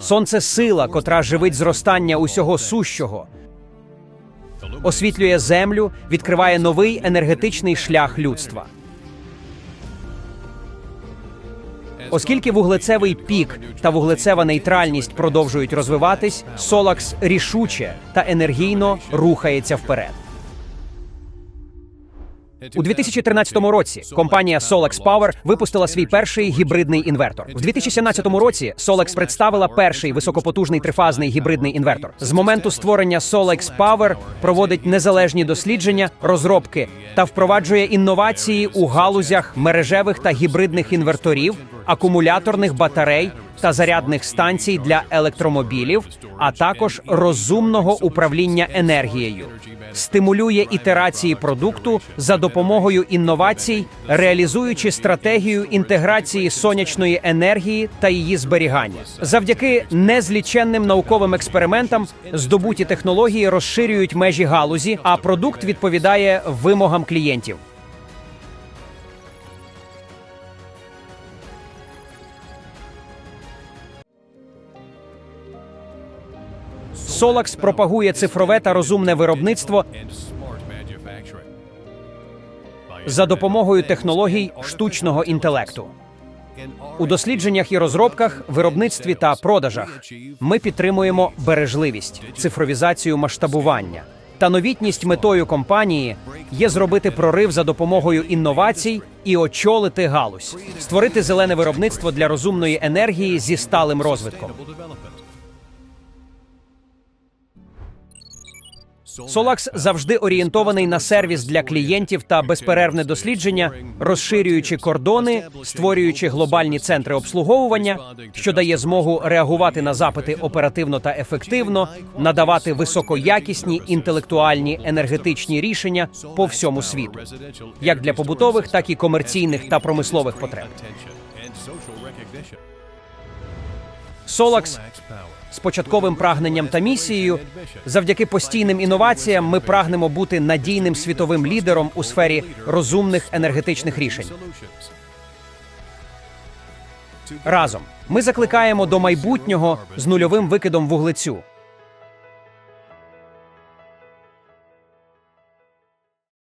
Сонце сила, котра живить зростання усього сущого, освітлює землю, відкриває новий енергетичний шлях людства. Оскільки вуглецевий пік та вуглецева нейтральність продовжують розвиватись, Солакс рішуче та енергійно рухається вперед. У 2013 році компанія Solex Power випустила свій перший гібридний інвертор. В 2017 році Solex представила перший високопотужний трифазний гібридний інвертор. З моменту створення Solex Power проводить незалежні дослідження, розробки та впроваджує інновації у галузях мережевих та гібридних інверторів, акумуляторних батарей та зарядних станцій для електромобілів, а також розумного управління енергією. Стимулює ітерації продукту за допомогою інновацій, реалізуючи стратегію інтеграції сонячної енергії та її зберігання. Завдяки незліченним науковим експериментам здобуті технології розширюють межі галузі, а продукт відповідає вимогам клієнтів. Солакс пропагує цифрове та розумне виробництво за допомогою технологій штучного інтелекту. У дослідженнях і розробках, виробництві та продажах ми підтримуємо бережливість, цифровізацію масштабування. Та новітність метою компанії є зробити прорив за допомогою інновацій і очолити галузь, створити зелене виробництво для розумної енергії зі сталим розвитком. Солакс завжди орієнтований на сервіс для клієнтів та безперервне дослідження, розширюючи кордони, створюючи глобальні центри обслуговування, що дає змогу реагувати на запити оперативно та ефективно, надавати високоякісні інтелектуальні енергетичні рішення по всьому світу, як для побутових, так і комерційних та промислових потреб. Солакс з початковим прагненням та місією. Завдяки постійним інноваціям ми прагнемо бути надійним світовим лідером у сфері розумних енергетичних рішень. Разом ми закликаємо до майбутнього з нульовим викидом вуглецю.